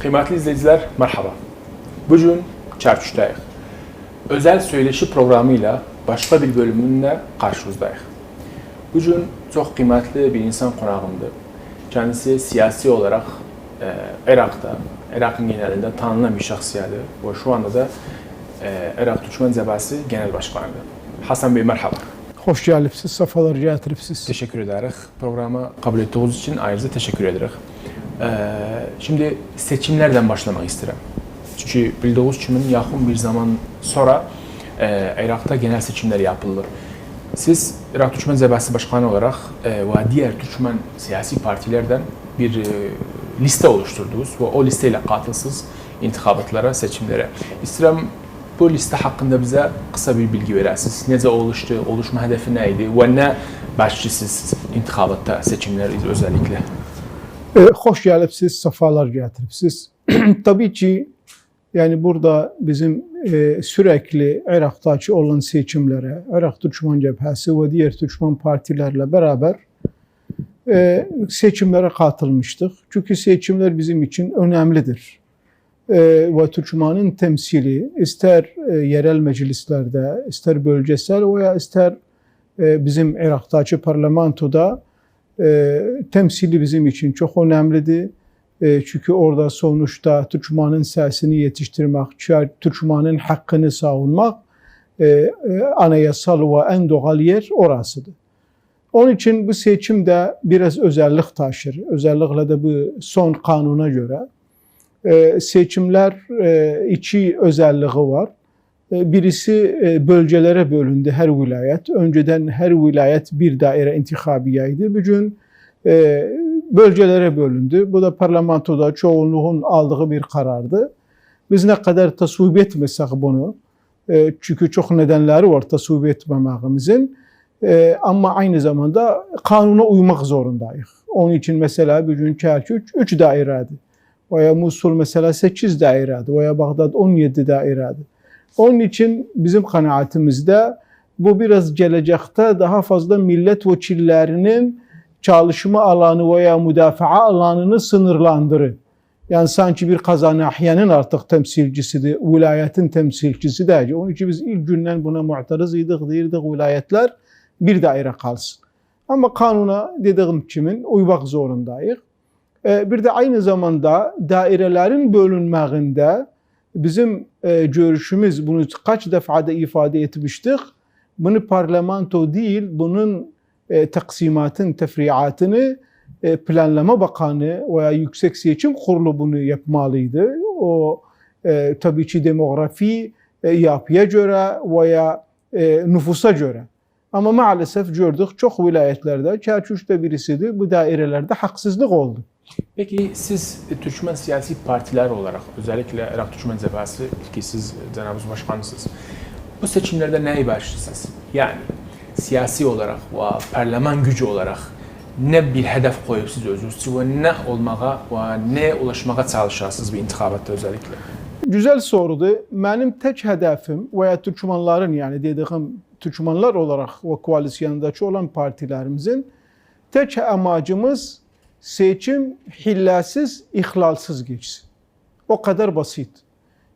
Kıymetli izleyiciler merhaba. Bugün Çerçüş'teyiz. Özel söyleşi programıyla başka bir bölümünde karşınızdayız. Bugün çok kıymetli bir insan konağımdı. Kendisi siyasi olarak e, Irak'ta, Irak'ın genelinde tanınan bir şahsiyeti ve şu anda da e, Irak Türkmen Cebhası Genel Başkanı. Hasan Bey merhaba. Hoş gelipsiz, safalar getiripsiz. Teşekkür ederiz. Programa kabul ettiğiniz için ayrıca teşekkür ederiz. Ee, şimdi seçimlerden başlamak isterim. Çünkü bildiğiniz gibi yakın bir zaman sonra e, Irak'ta genel seçimler yapılır. Siz Irak Türkmen Cebhası Başkanı olarak e, ve diğer Türkmen siyasi partilerden bir e, liste oluşturdunuz ve o listeyle katılsız intikabatlara, seçimlere. İsterim bu liste hakkında bize kısa bir bilgi verersiniz. Nece oluştu, oluşma hedefi neydi ve ne başlısınız intikabatta seçimler özellikle? E, hoş gelipsiz, safalar getiripsiz. Tabii ki yani burada bizim e, sürekli Irak'taki olan seçimlere, Irak Türkmen Cephesi ve diğer Türkmen partilerle beraber e, seçimlere katılmıştık. Çünkü seçimler bizim için önemlidir. E, ve Türkmen'in temsili ister e, yerel meclislerde, ister bölgesel veya ister e, bizim Irak'taki parlamentoda e, temsili bizim için çok önemlidir. E, çünkü orada sonuçta Türkmen'in sesini yetiştirmek, Türkmen'in hakkını savunmak e, e, anayasal ve en doğal yer orasıdır. Onun için bu seçim de biraz özellik taşır. Özellikle de bu son kanuna göre. E, seçimler e, iki özelliği var. E, Birisi e, bölgelere bölündü her vilayet. Önceden her vilayet bir daire intihabiyeydi. Bugün e, bölgelere bölündü. Bu da parlamentoda çoğunluğun aldığı bir karardı. Biz ne kadar tasvip etmesek bunu, çünkü çok nedenleri var tasvip etmememizin, ama aynı zamanda kanuna uymak zorundayız. Onun için mesela bugün Kerkük 3 daireydi. Veya Musul mesela 8 daireydi. Veya Bağdat 17 daireydi. Onun için bizim kanaatimizde bu biraz gelecekte daha fazla milletvekillerinin çalışma alanı veya müdafaa alanını sınırlandırır. Yani sanki bir kazanahyenin artık temsilcisidir, vilayetin temsilcisi değil. Onun için biz ilk günden buna muhtarız idik, deyirdik vilayetler bir daire kalsın. Ama kanuna dediğim kimin uymak zorundayız. Ee, bir de aynı zamanda dairelerin bölünmağında bizim e, görüşümüz bunu kaç defada ifade etmiştik. Bunu parlamento değil, bunun e, taksimatın tefriatını e, planlama bakanı veya yüksek seçim kurulu bunu yapmalıydı. O e, tabii ki demografi e, yapıya göre veya e, nüfusa göre. Ama maalesef gördük çok vilayetlerde, Kerkük'te birisidir, bu dairelerde haksızlık oldu. Peki siz Türkmen siyasi partiler olarak özellikle Irak Türkmen Cebhası ki siz Cenab-ı Başkanısınız. Bu seçimlerde neyi başlısınız? Yani siyasi olarak ve parlaman gücü olarak ne bir hedef koyup siz özünüz ve ne olmağa ve ne ulaşmağa çalışarsınız bir intikabatta özellikle? Güzel sorudur. Benim tek hedefim veya Türkmenlerin yani dediğim Türkmenler olarak ve koalisyondaki olan partilerimizin tek amacımız seçim hillesiz, ihlalsız geçsin. O kadar basit.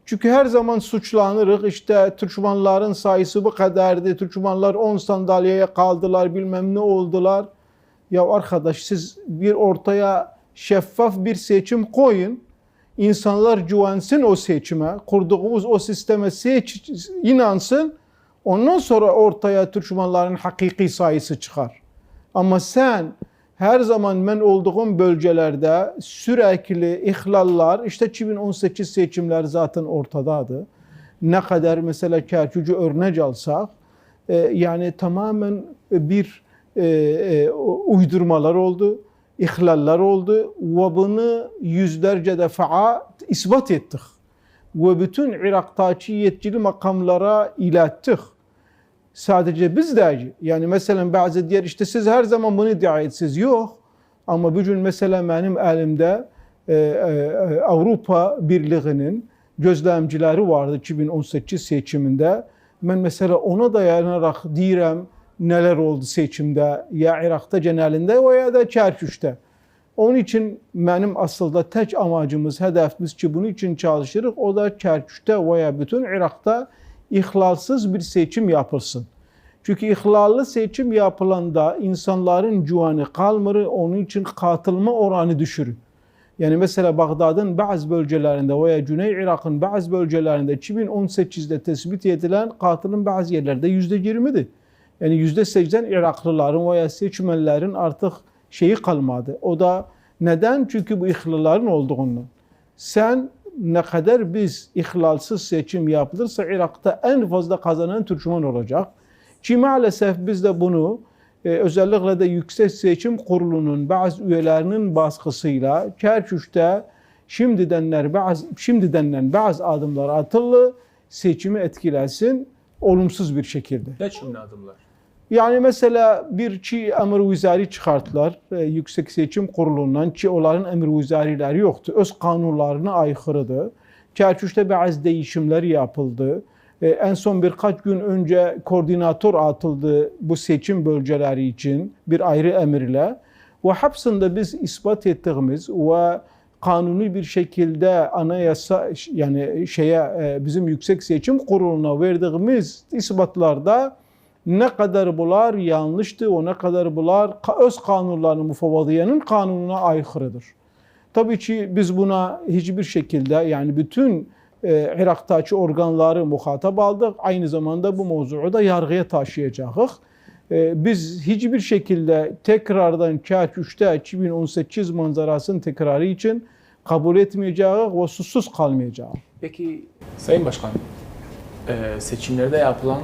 Çünkü her zaman suçlanırız. İşte Türkmenlerin sayısı bu kadardı. Türkmenler 10 sandalyeye kaldılar, bilmem ne oldular. Ya arkadaş siz bir ortaya şeffaf bir seçim koyun. İnsanlar güvensin o seçime, kurduğumuz o sisteme seç, inansın. Ondan sonra ortaya Türkmenlerin hakiki sayısı çıkar. Ama sen her zaman ben olduğum bölgelerde sürekli ihlallar, işte 2018 seçimler zaten ortadadı. Ne kadar mesela Kerkük'ü örnek alsak, e, yani tamamen bir e, e, uydurmalar oldu, ihlaller oldu ve bunu yüzlerce defa ispat ettik. Ve bütün Irak'taki yetkili makamlara ilettik sadece biz değil. Yani mesela bazı diğer işte siz her zaman bunu iddia etsiz yok. Ama bugün mesela benim elimde e, e, Avrupa Birliği'nin gözlemcileri vardı 2018 seçiminde. Ben mesela ona dayanarak direm neler oldu seçimde ya Irak'ta genelinde veya da Kerkük'te. Onun için benim aslında tek amacımız, hedefimiz ki bunun için çalışırıq. O da Kerkük'te veya bütün Irak'ta ihlalsız bir seçim yapılsın. Çünkü ihlallı seçim yapılanda insanların güveni kalmır, onun için katılma oranı düşürür. Yani mesela Bağdad'ın bazı bölgelerinde veya Güney Irak'ın bazı bölgelerinde 2018'de tespit edilen katilin bazı yerlerde yüzde 20'dir. Yani yüzde 80 Iraklıların veya seçmenlerin artık şeyi kalmadı. O da neden? Çünkü bu ihlalların olduğundan. Sen ne kadar biz ihlalsız seçim yapılırsa Irak'ta en fazla kazanan Türkmen olacak. Ki maalesef biz de bunu e, özellikle de Yüksek Seçim Kurulu'nun bazı üyelerinin baskısıyla Kerkük'te şimdidenler bazı şimdidenden bazı adımlar atıldı seçimi etkilesin olumsuz bir şekilde. Ne şimdi adımlar? Yani mesela bir çi emir vizari çıkarttılar e, Yüksek Seçim Kurulu'ndan ki onların emir vizarileri yoktu. Öz kanunlarına aykırıdı. Kerkük'te bazı değişimler yapıldı. E, en son birkaç gün önce koordinatör atıldı bu seçim bölgeleri için bir ayrı emirle. Ve hepsinde biz ispat ettiğimiz ve kanuni bir şekilde anayasa yani şeye bizim Yüksek Seçim Kurulu'na verdiğimiz ispatlarda ne kadar bunlar yanlıştı, o ne kadar bunlar ka- öz kanunlarının mufavvadiyenin kanununa aykırıdır. Tabii ki biz buna hiçbir şekilde yani bütün e, Irak'taki organları muhatap aldık. Aynı zamanda bu mevzuu da yargıya taşıyacağız. E, biz hiçbir şekilde tekrardan Kerkük'te 2018 manzarasının tekrarı için kabul etmeyeceğiz ve susuz kalmayacağız. Peki Sayın Başkan, e, seçimlerde yapılan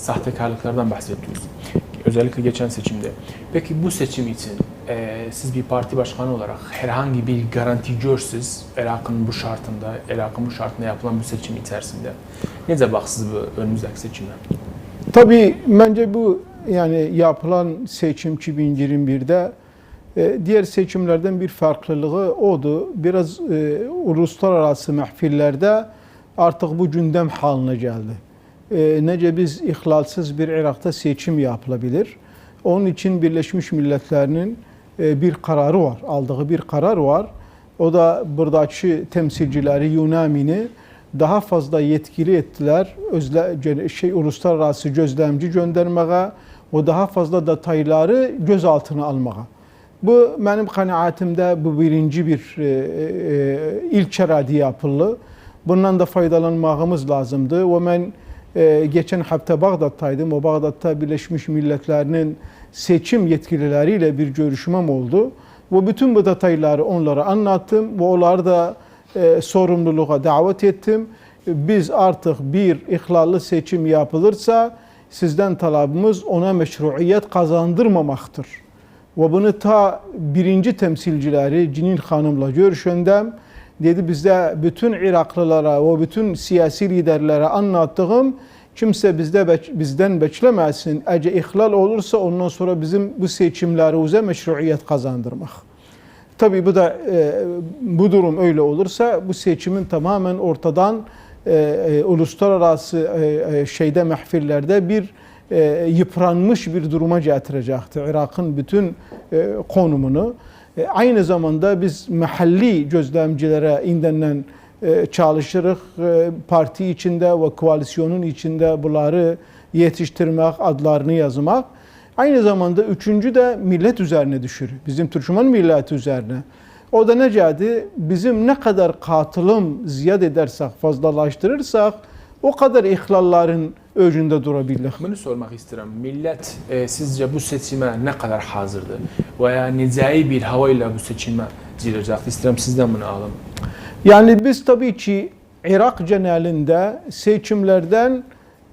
sahtekarlıklardan bahsediyoruz. Özellikle geçen seçimde. Peki bu seçim için e, siz bir parti başkanı olarak herhangi bir garanti görsüz Irak'ın bu şartında, Irak'ın bu şartında yapılan bu seçim içerisinde. Nece baksız bu önümüzdeki seçimde? Tabii bence bu yani yapılan seçim 2021'de e, diğer seçimlerden bir farklılığı odu. Biraz e, uluslararası mahfillerde artık bu gündem haline geldi. E, nece biz ihlalsız bir Irak'ta seçim yapılabilir. Onun için Birleşmiş Milletler'in e, bir kararı var, aldığı bir karar var. O da buradaki temsilcileri Yunami'ni daha fazla yetkili ettiler. Özle, şey uluslararası gözlemci göndermeye ve daha fazla detayları gözaltına almaya. Bu benim kanaatimde bu birinci bir e, e, ilk herhalde yapıldı. Bundan da faydalanmamız lazımdı. Ve ben e, geçen hafta Bağdat'taydım. O Bağdat'ta Birleşmiş Milletler'in seçim yetkilileriyle bir görüşmem oldu. Ve bütün bu detayları onlara anlattım. Ve onları da e, sorumluluğa davet ettim. Biz artık bir ihlallı seçim yapılırsa sizden talabımız ona meşruiyet kazandırmamaktır. Ve bunu ta birinci temsilcileri Cinin Hanım'la görüşündem dedi bizde bütün Iraklılara ve bütün siyasi liderlere anlattığım kimse bizde bizden beklemesin. Eğer ihlal olursa ondan sonra bizim bu seçimlerimize meşruiyet kazandırmak. Tabii bu da e, bu durum öyle olursa bu seçimin tamamen ortadan e, e, uluslararası e, e, şeyde mahfillerde bir e, yıpranmış bir duruma getirecektir. Irak'ın bütün e, konumunu. E, aynı zamanda biz mahalli gözlemcilere indenden e. E, parti içinde ve koalisyonun içinde bunları yetiştirmek, adlarını yazmak. Aynı zamanda üçüncü de millet üzerine düşür. Bizim Türkmen milleti üzerine. O da necədir? Bizim ne kadar katılım ziyad edersek, fazlalaştırırsak o kadar ihlalların öcünde durabilir. Bunu sormak istedim. Millet e, sizce bu seçime ne kadar hazırdı? Veya nicai bir havayla bu seçime girecek? İstedim sizden bunu alalım. Yani biz tabii ki Irak genelinde seçimlerden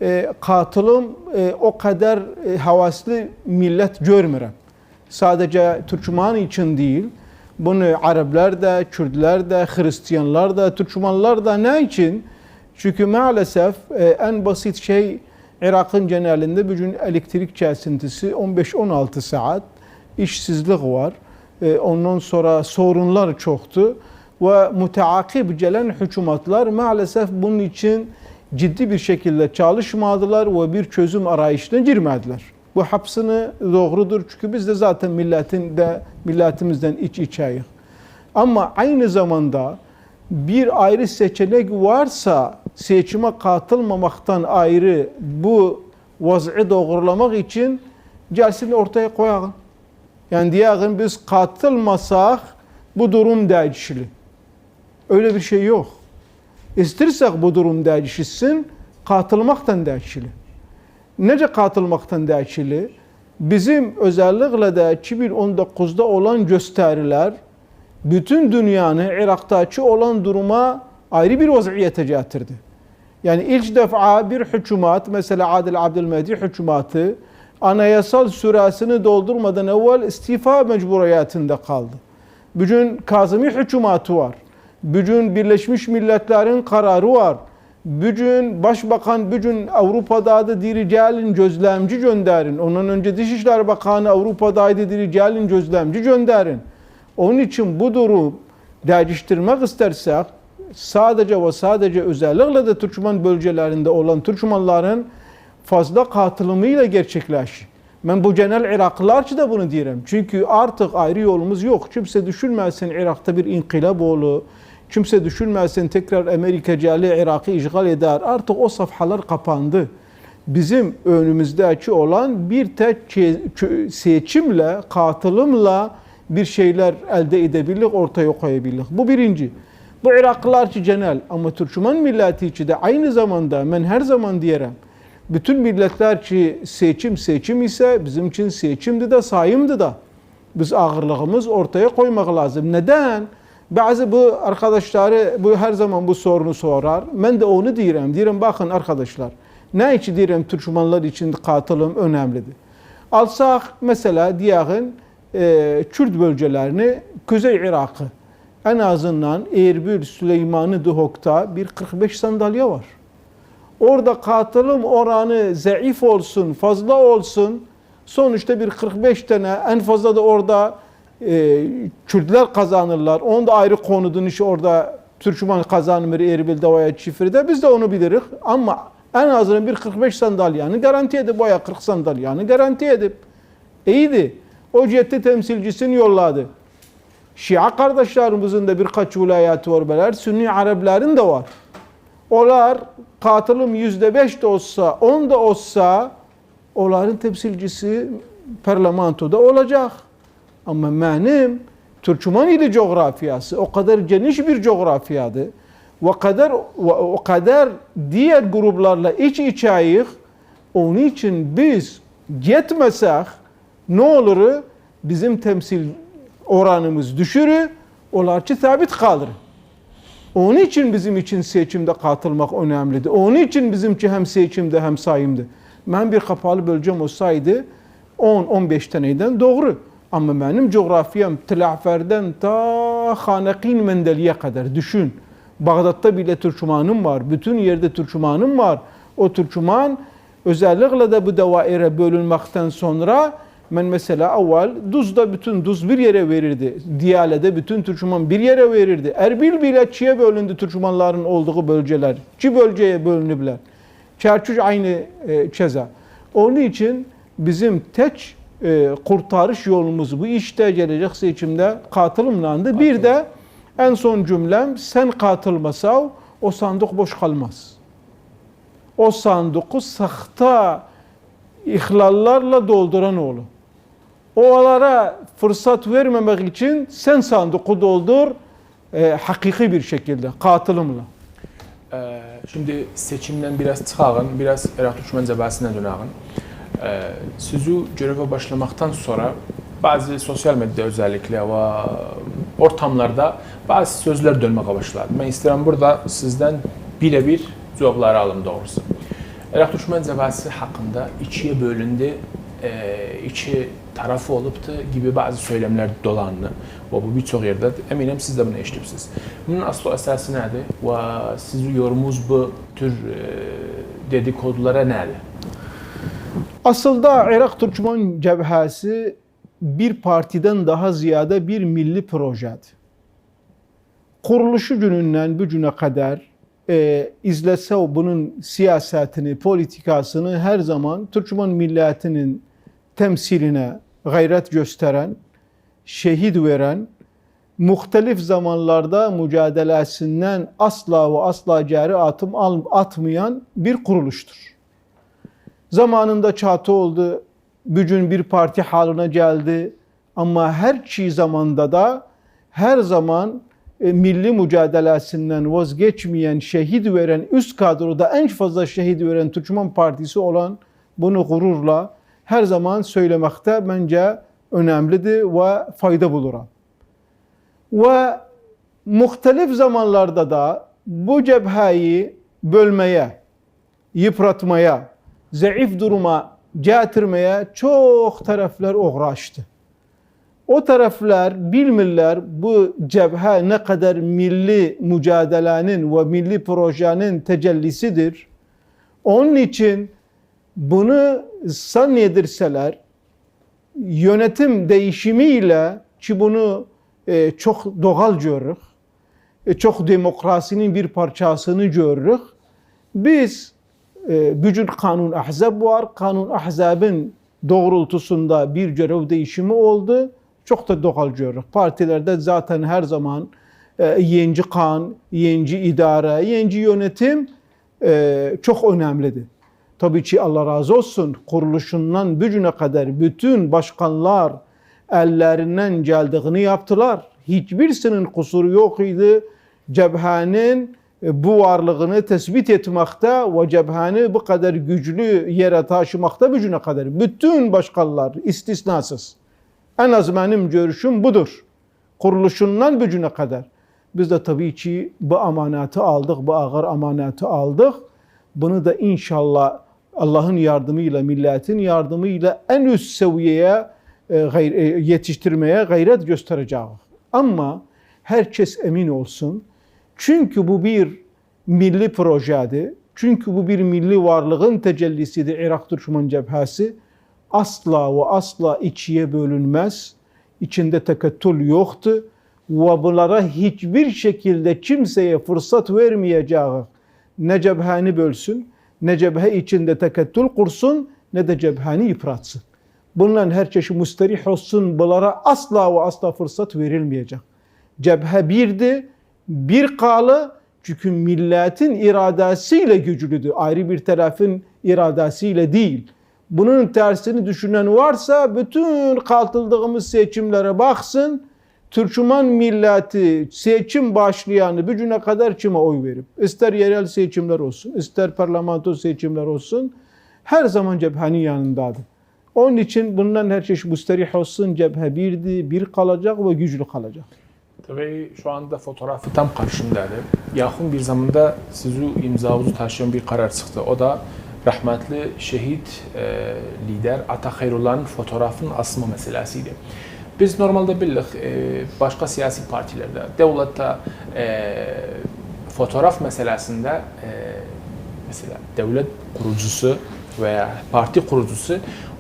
e, katılım e, o kadar e, havaslı millet görmürəm. Sadece Türkmen için değil, bunu Araplar da, Kürtler de, Hristiyanlar da, Türkmenler da ne için? Çünkü maalesef e, en basit şey Irak'ın genelinde bugün elektrik kesintisi 15-16 saat, işsizlik var. E, ondan sonra sorunlar çoktu ve müteakip gelen hükümetler maalesef bunun için ciddi bir şekilde çalışmadılar ve bir çözüm arayışına girmediler. Bu hapsını doğrudur çünkü biz de zaten milletin de milletimizden iç içeyiz. Ama aynı zamanda bir ayrı seçenek varsa seçime katılmamaktan ayrı bu vaz'ı doğrulamak için gelsin ortaya koyalım. Yani diyelim biz katılmasak bu durum değişir. Öyle bir şey yok. İstersek bu durum değişsin, katılmaktan değişir. Nece katılmaktan değişir? Bizim özellikle de 2019'da olan gösteriler bütün dünyanın Irak'taki olan duruma ayrı bir vaziyete getirdi. Yani ilk defa bir hükümet, mesela Adil Abdülmehdi hükümeti anayasal süresini doldurmadan evvel istifa mecburiyetinde kaldı. Bugün Kazımi hükümeti var. Bugün Birleşmiş Milletler'in kararı var. Bugün Başbakan bugün Avrupa'da da diri gelin gözlemci gönderin. Ondan önce Dışişleri Bakanı Avrupa'daydı diri gelin gözlemci gönderin. Onun için bu durum değiştirmek istersek sadece ve sadece özellikle de Türkmen bölgelerinde olan Türkmenlerin fazla katılımıyla gerçekleşir. Ben bu genel Iraklılar için de bunu diyorum. Çünkü artık ayrı yolumuz yok. Kimse düşünmesin Irak'ta bir inkılap olur. Kimse düşünmesin tekrar Amerika geli Irak'ı işgal eder. Artık o safhalar kapandı. Bizim önümüzdeki olan bir tek seçimle, katılımla bir şeyler elde edebildik, ortaya koyabildik. Bu birinci. Bu Iraklılar genel ama Türkmen milleti için de aynı zamanda ben her zaman diyelim bütün milletler için seçim seçim ise bizim için seçimdi de sayımdı da. Biz ağırlığımız ortaya koymak lazım. Neden? Bazı bu arkadaşları bu her zaman bu sorunu sorar. Ben de onu diyorum. Diyorum bakın arkadaşlar. Ne için diyorum Türkmenler için katılım önemlidir. Alsak mesela diyelim e, Kürt bölgelerini Kuzey Irak'ı en azından Erbil, Süleyman'ı Duhok'ta bir 45 sandalye var. Orada katılım oranı zayıf olsun, fazla olsun. Sonuçta bir 45 tane en fazla da orada e, Kürtler kazanırlar. Onu da ayrı konudun işi orada Türkmen kazanır Erbil'de veya Çifir'de biz de onu biliriz. Ama en azından bir 45 sandalyanı garanti edip veya 40 sandalyanı garanti edip iyiydi. O cihette temsilcisini yolladı. Şia kardeşlerimizin de birkaç vilayeti var beler. Sünni Arapların da var. Onlar katılım yüzde beş de olsa, on da olsa onların temsilcisi parlamentoda olacak. Ama benim Türkmen ili coğrafyası o kadar geniş bir coğrafyadı. O kadar o kadar diğer gruplarla iç içeyiz. Onun için biz gitmesek ne olur? Bizim temsil oranımız düşürür, onlar sabit kalır. Onun için bizim için seçimde katılmak önemlidir. Onun için bizim için hem seçimde hem sayımda. Ben bir kapalı bölgem olsaydı 10-15 taneden doğru. Ama benim coğrafyam Tilafer'den ta Hanekin Mendeli'ye kadar düşün. Bağdat'ta bile Türkmenim var. Bütün yerde Türkmenim var. O Türkmen özellikle de bu davaire bölünmekten sonra ben mesela evvel Duz'da bütün Duz bir yere verirdi. Diyale'de bütün Türkmen bir yere verirdi. Erbil bile Çiğ'e bölündü Türkmenlerin olduğu bölgeler. Çi bölgeye bölünübler. Çerçuş aynı e, keza. Onun için bizim tek e, kurtarış yolumuz bu işte gelecek seçimde katılımlandı. Bir de en son cümlem sen katılmasav o sandık boş kalmaz. O sandığı sahta ihlallarla dolduran oğlu. Oğlara fırsat vermemek için sen sandığı doldur e, hakiki bir şekilde, katılımla. Ee, şimdi seçimden biraz çıkalım, biraz Irak Türkmen cəbhəsinə dönəğin. Ee, sözü göreve başlamaktan sonra bazı sosyal medya özellikle ve ortamlarda bazı sözler dönmeye başladı. Ben isterim burada sizden birebir cevapları alım doğrusu. Irak Türkmen cəbhəsi hakkında ikiye bölündü, e, iki tarafı olubdu gibi bazı söylemler dolandı. Ve bu birçok yerde eminim siz de bunu eşitipsiz. Bunun aslı esası nedir? Ve sizin yorumunuz bu tür e, dedikodulara nedir? Aslında Irak Türkmen cəbhəsi bir partiden daha ziyade bir milli projedir. Kuruluşu gününden bu güne kadar e, izlese bunun siyasetini, politikasını her zaman Türkmen milletinin temsiline gayret gösteren, şehit veren, muhtelif zamanlarda mücadelesinden asla ve asla geri atım atmayan bir kuruluştur. Zamanında çatı oldu, bugün bir parti haline geldi ama her çi zamanda da her zaman e, milli mücadelesinden vazgeçmeyen, şehit veren, üst kadroda en fazla şehit veren Türkmen Partisi olan bunu gururla her zaman söylemekte bence önemlidir ve fayda bulurum. Ve muhtelif zamanlarda da bu cebheyi bölmeye, yıpratmaya, zayıf duruma getirmeye çok taraflar uğraştı. O taraflar bilmirler bu cebhe ne kadar milli mücadelenin ve milli projenin tecellisidir. Onun için bunu zannedirseler yönetim değişimiyle ki bunu e, çok doğal görürük, e, çok demokrasinin bir parçasını görürük. Biz e, bugün kanun ahzab var. Kanun ahzabın doğrultusunda bir görev değişimi oldu. Çok da doğal görürük. Partilerde zaten her zaman e, yenici kan, yenici idare, yenici yönetim e, çok önemlidir. Tabii ki Allah razı olsun kuruluşundan bugüne kadar bütün başkanlar ellerinden geldiğini yaptılar. Hiçbirisinin kusuru yok idi. Cebhenin e, bu varlığını tespit etmekte ve cebheni bu kadar güçlü yere taşımakta bugüne kadar. Bütün başkanlar istisnasız. En az benim görüşüm budur. Kuruluşundan bugüne kadar. Biz de tabii ki bu amanatı aldık, bu ağır amanatı aldık. Bunu da inşallah Allah'ın yardımıyla, milletin yardımıyla en üst seviyeye e, e, yetiştirmeye gayret göstereceğiz. Ama herkes emin olsun. Çünkü bu bir milli projedir. Çünkü bu bir milli varlığın tecellisidir Irak Türkmen Cephesi. Asla ve asla ikiye bölünmez. İçinde tekettül yoktu. Ve bunlara hiçbir şekilde kimseye fırsat vermeyeceğiz. Ne cepheni bölsün, ne cephe içinde tekettül kursun, ne de cepheni yıpratsın. Bundan her çeşit müsterih olsun. Bunlara asla ve asla fırsat verilmeyecek. Cephe birdi, bir kalı çünkü milletin iradesiyle güçlüdür. Ayrı bir tarafın iradesiyle değil. Bunun tersini düşünen varsa bütün katıldığımız seçimlere baksın. Türkmen milleti seçim başlayanı bugüne kadar kime oy verip ister yerel seçimler olsun, ister parlamento seçimler olsun her zaman cephenin yanındadır. Onun için bundan her çeşit müsterih olsun cephe birdi, bir kalacak ve güçlü kalacak. Tabii şu anda fotoğrafı tam karşımdadır. Yakın bir zamanda sizi imzanızı taşıyan bir karar çıktı. O da rahmetli şehit e, lider Ata Hayrullah'ın fotoğrafının asma meselesiydi. Biz normalde bildik e, başka siyasi partilerde, devlette e, fotoğraf meselesinde e, mesela devlet kurucusu veya parti kurucusu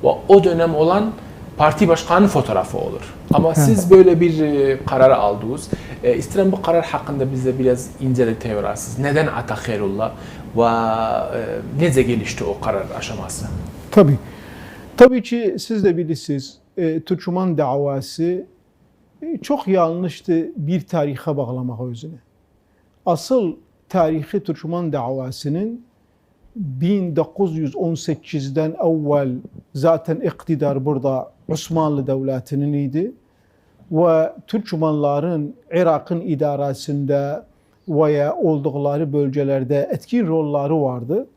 ve o dönem olan parti başkanı fotoğrafı olur. Ama siz böyle bir e, karar aldınız. E, isterim bu karar hakkında bize biraz ince detay verirsiniz. Neden Ata Hayrullah ve e, nece gelişti o karar aşaması? Tabii. Tabii ki siz de bilirsiniz e, davası e, çok yanlıştı bir tarihe bağlamak özünü. Asıl tarihi Türkmen davasının 1918'den evvel zaten iktidar burada Osmanlı Devleti'nin idi ve Türkmenlerin Irak'ın idaresinde veya oldukları bölgelerde etkin rolları vardı.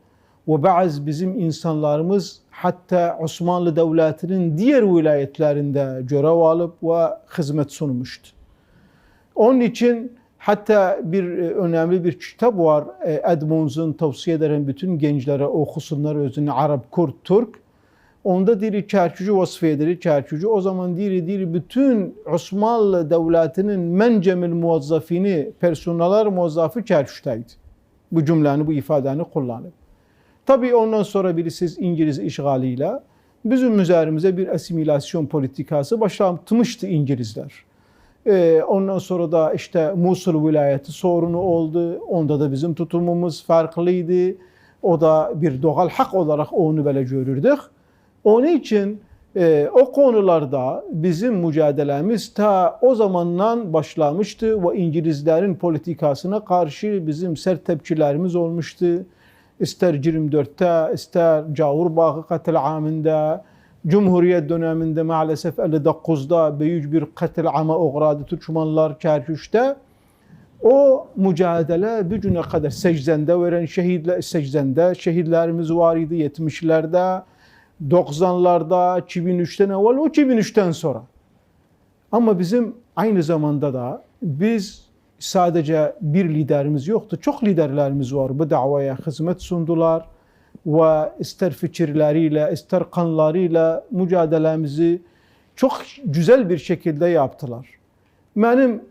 Ve bazı bizim insanlarımız hatta Osmanlı Devleti'nin diğer vilayetlerinde görev alıp ve hizmet sunmuştu. Onun için hatta bir e, önemli bir kitap var. E, Edmonds'un tavsiye ederim bütün gençlere okusunlar özünü Arap, Kürt, Türk. Onda diri çerçücü vasfiyedir, çerçücü. O zaman diri diri bütün Osmanlı Devleti'nin mencemil muvazzafini, personeller muvazzafı çerçüteydi. Bu cümleni, bu ifadeni kullanıp. Tabii ondan sonra birisiz İngiliz işgaliyle bizim üzerimize bir asimilasyon politikası başlatmıştı İngilizler. Ee, ondan sonra da işte Musul vilayeti sorunu oldu. Onda da bizim tutumumuz farklıydı. O da bir doğal hak olarak onu böyle görürdük. Onun için E, o konularda bizim mücadelemiz ta o zamandan başlamıştı ve İngilizlerin politikasına karşı bizim sert tepkilerimiz olmuştu. İster 24'te, ister Cavur Bağı katil amında, Cumhuriyet döneminde maalesef 59'da büyük bir katil ama uğradı Türkmenler Kerkük'te. O mücadele bir güne kadar secdende veren şehitler, secdende şehitlerimiz var idi 70'lerde, 90'larda, 2003'ten evvel, o 2003'ten sonra. Ama bizim aynı zamanda da biz sadece bir liderimiz yoktu. Çok liderlerimiz var. Bu davaya hizmet sundular ve ister fikirleriyle, ister kanlarıyla mücadelemizi çok güzel bir şekilde yaptılar. Benim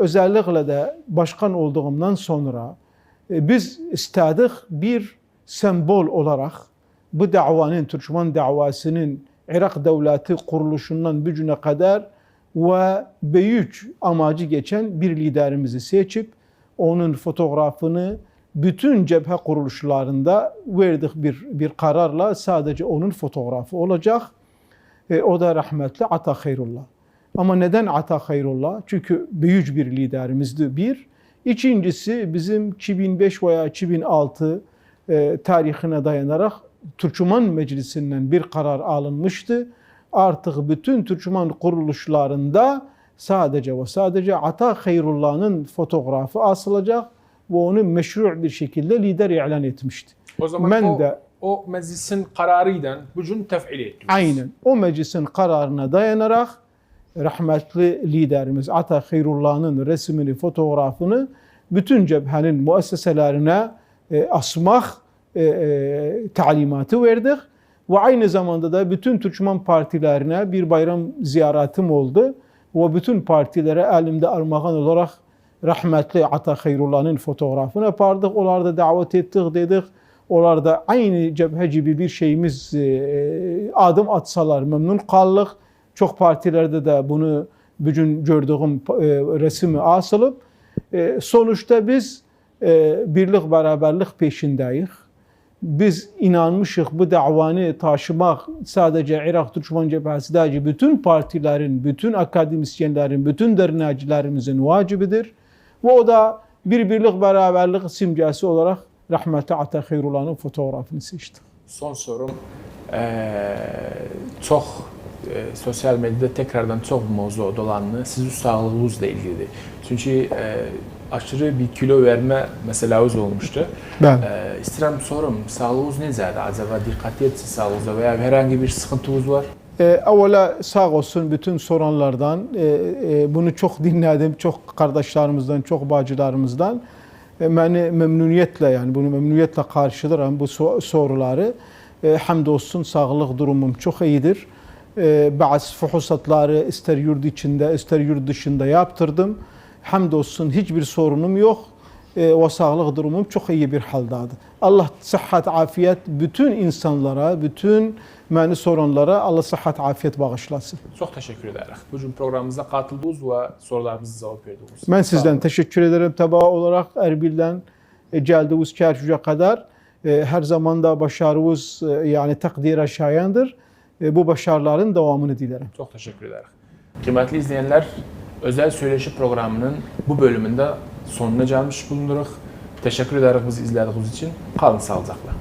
özellikle de başkan olduğumdan sonra e, biz istedik bir sembol olarak bu davanın, Türkmen davasının Irak devleti kuruluşundan bugüne kadar ve büyük amacı geçen bir liderimizi seçip onun fotoğrafını bütün cephe kuruluşlarında verdik bir, bir kararla sadece onun fotoğrafı olacak. E, o da rahmetli Ata Hayrullah. Ama neden Ata Hayrullah? Çünkü büyük bir liderimizdi bir. İkincisi bizim 2005 veya 2006 e, tarihine dayanarak Türkmen Meclisi'nden bir karar alınmıştı. Artık bütün Türkmen kuruluşlarında sadece ve sadece Ata Hayrullah'ın fotoğrafı asılacak ve onu meşru bir şekilde lider ilan etmişti. O zaman Ben o, de- o meclisin kararıyla bugün tef'il ettiniz. Aynen. O meclisin kararına dayanarak rahmetli liderimiz Ata Hayrullah'ın resmini, fotoğrafını bütün cephenin müesseselerine e, asmak e, e, talimatı verdik. Ve aynı zamanda da bütün Türkmen partilerine bir bayram ziyaretim oldu. Ve bütün partilere elimde armağan olarak rahmetli Ata Hayrullah'ın fotoğrafını yapardık. Onlar da davet ettik dedik. Onlar da aynı cephe gibi bir şeyimiz e, adım atsalar memnun kaldık. Çok partilerde de bunu bugün gördüğüm e, resmi asılıp e, sonuçta biz e, birlik beraberlik peşindeyiz. Biz inanmışık bu davanı taşımak sadece Irak Türkmen Cephesi değil, bütün partilerin, bütün akademisyenlerin, bütün dernecilerimizin vacibidir. Ve o da bir birlik beraberlik simgesi olarak rahmetli Ata Hayrullah'ın fotoğrafını seçtik. Son sorum eee, çok eee, sosyal medyada tekrardan çok mevzu dolandı. Sizin sağlığınızla ilgili. Çünkü eee, aşırı bir kilo verme meseleniz olmuştu. Ben. Eee istirem sorum, sağlığınız ne zade? Acaba dikkat etsin sağlığınıza veya herhangi bir sıkıntınız var? E, evvela sağ olsun bütün soranlardan e, e, bunu çok dinledim. Çok kardeşlerimizden, çok bacılarımızdan. E, beni memnuniyetle yani bunu memnuniyetle karşılarım bu so- soruları. E, hamdolsun sağlık durumum çok iyidir. E, bazı fuhusatları ister yurt içinde ister yurt dışında yaptırdım. Hamdolsun hiçbir sorunum yok. E, ve sağlık durumum çok iyi bir haldadır. Allah sıhhat, afiyet bütün insanlara, bütün məni soranlara Allah sıhhat, afiyet bağışlasın. Çok teşekkür ederiz. Bugün programımıza katıldınız ve sorularımızı cevap verdiniz. Ben Sağ sizden olun. teşekkür ederim. Taba olarak Erbil'den e, geldiğiniz Kerkük'e kadar e, her zaman da başarınız e, yani takdire şayandır. E, bu başarıların devamını dilerim. Çok teşekkür ederiz. Kıymetli izleyenler, özel söyleşi programının bu bölümünde sonuna gelmiş bulunuruz. Teşekkür ederiz bizi izlediğiniz için. Kalın sağlıcakla.